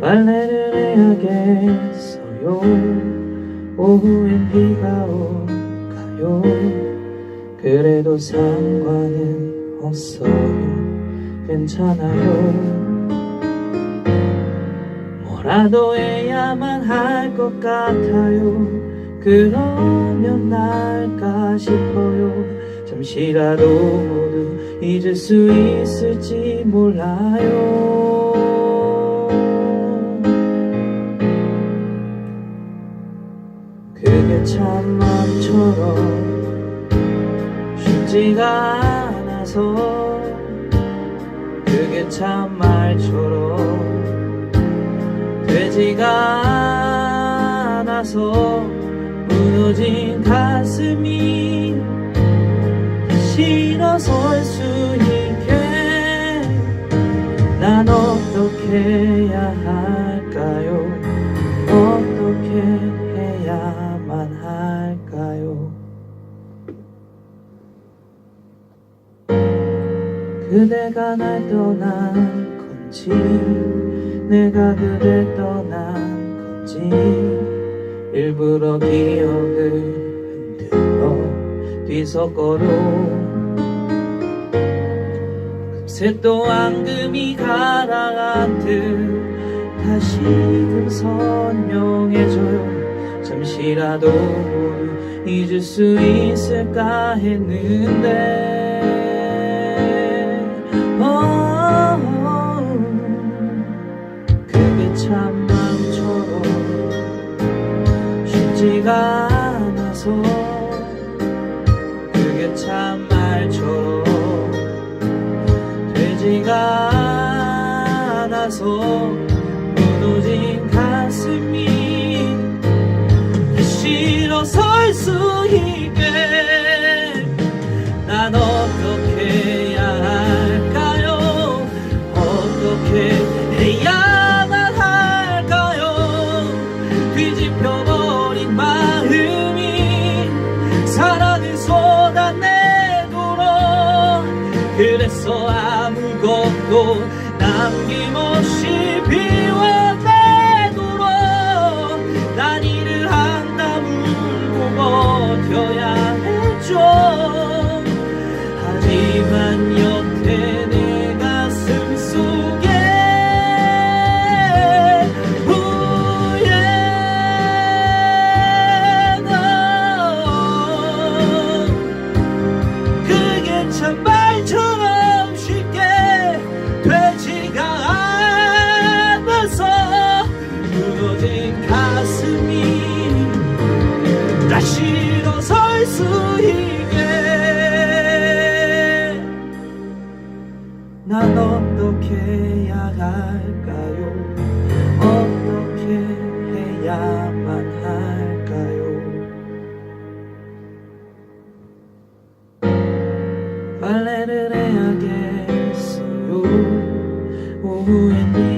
빨래를 해야겠어요. 오후엔 비가 올까요? 그래도 상관은 없어요. 괜찮아요. 뭐라도 해야만 할 것 같아요. 그러면 나을까 싶어요. 잠시라도 모두 잊을 수 있을지 몰라요 그게 참 마음처럼 쉽지가 않아서 그게 참 말처럼 되지가 않아서 무너진 가슴이 일어설 수 있게 난 어떻게 해야 할 그대가 날 떠난 건지 내가 그댈 떠난 건지 일부러 기억을 흔들어 뒤섞어도 금세 또 앙금이 가라앉듯 다시금 선명해져요. 잠시라도 잊을 수 있을까 했는데 가 않아서 그게 참 말처럼 되지가 않아서 남김없 다시 일어설 수 있게. 난 어떻게 해야 할까요? 어떻게 해야만 할까요? 빨래를 해야겠어요. 오후엔